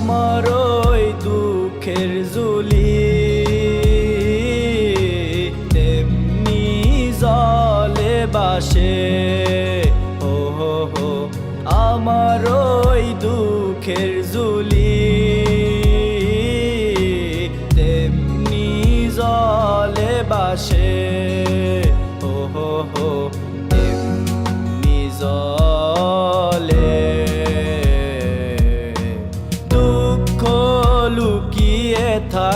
আমার ওই দুঃখের জুলি তেমনি জলে বাসে। ও হো হো আমার ওই দুঃখের জুলি তেমনি জলে বাসে।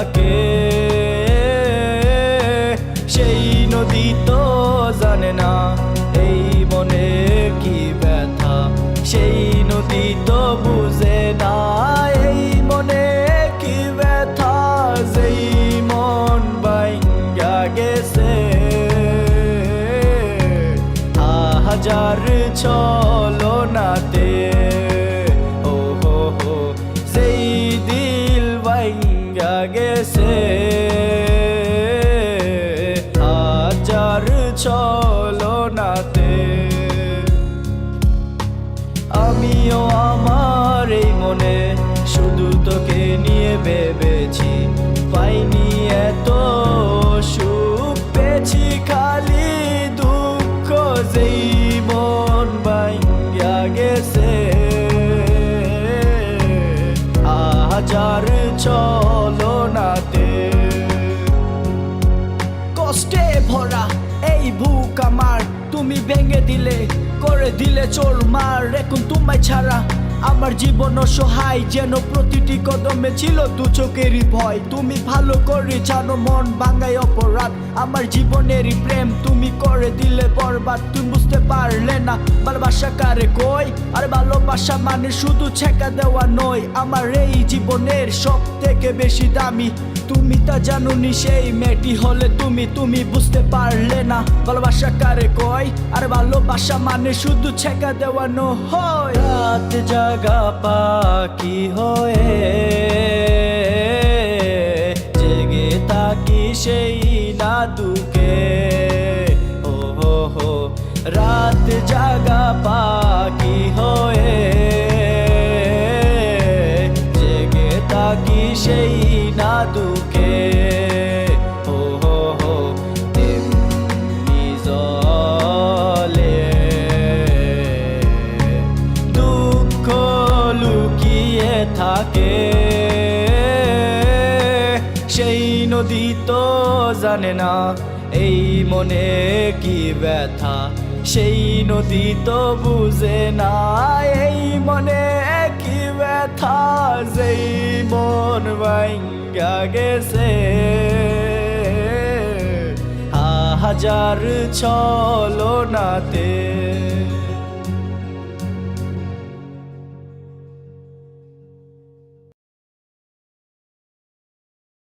থাকে। সেই নদী তো জানে না এই মনে কি ব্যথা। সেই নদী তো বুঝে না এই মনে কি ব্যথা। যেই মন বাইঙ্গা গেছে। হাজার চলো নাতে নাতে আমিও আমার এই মনে শুধু তোকে নিয়ে ভেবেছি। পাইনি এত সুখ, পেয়েছি খালি দুঃখ যেই মন বাইঙ্গা গেছে। হাজার চলো নাতে কষ্টে ভরা এই বুক আমার তুমি ভেঙে দিলে, করে দিলে চোর মার। এখন তোমায় ছাড়া আমার জীবন অসহায়, যেন প্রতিটি কদমে ছিল দু চোখেরই ভয়। তুমি ভালো করে জানো, মন ভাঙায় অপরাধ। আমার জীবনেরই প্রেম তুমি করে দিলে বরবাদ। তুমি বুঝতে পারলে না, ভালোবাসা কারে কই আর ভালোবাসা মানে শুধু ছেঁকা দেওয়া নয়, আমার এই জীবনের সব থেকে বেশি দামি তুমি জানো নি সেই মেয়েটি হলে তুমি তুমি বুঝতে পারলে না। ভালোবাসা কারে কয়? আর ভালোবাসা মানে শুধু ছেকা দেওয়ানো হয় রাত জাগা পাখি হয়ে জেগে তাকি সেই না দুকে ও হো হো রাত জাগা পাখি হয়ে জেগে তাকি সেই না থাকে। সেই নদী তো জানে না এই মনে কি ব্যথা। সেই নদী তো বুঝে না এই মনে কি ব্যথা। যেই মন ভাঙ্গা গেছে। হাজার ছলো নাতে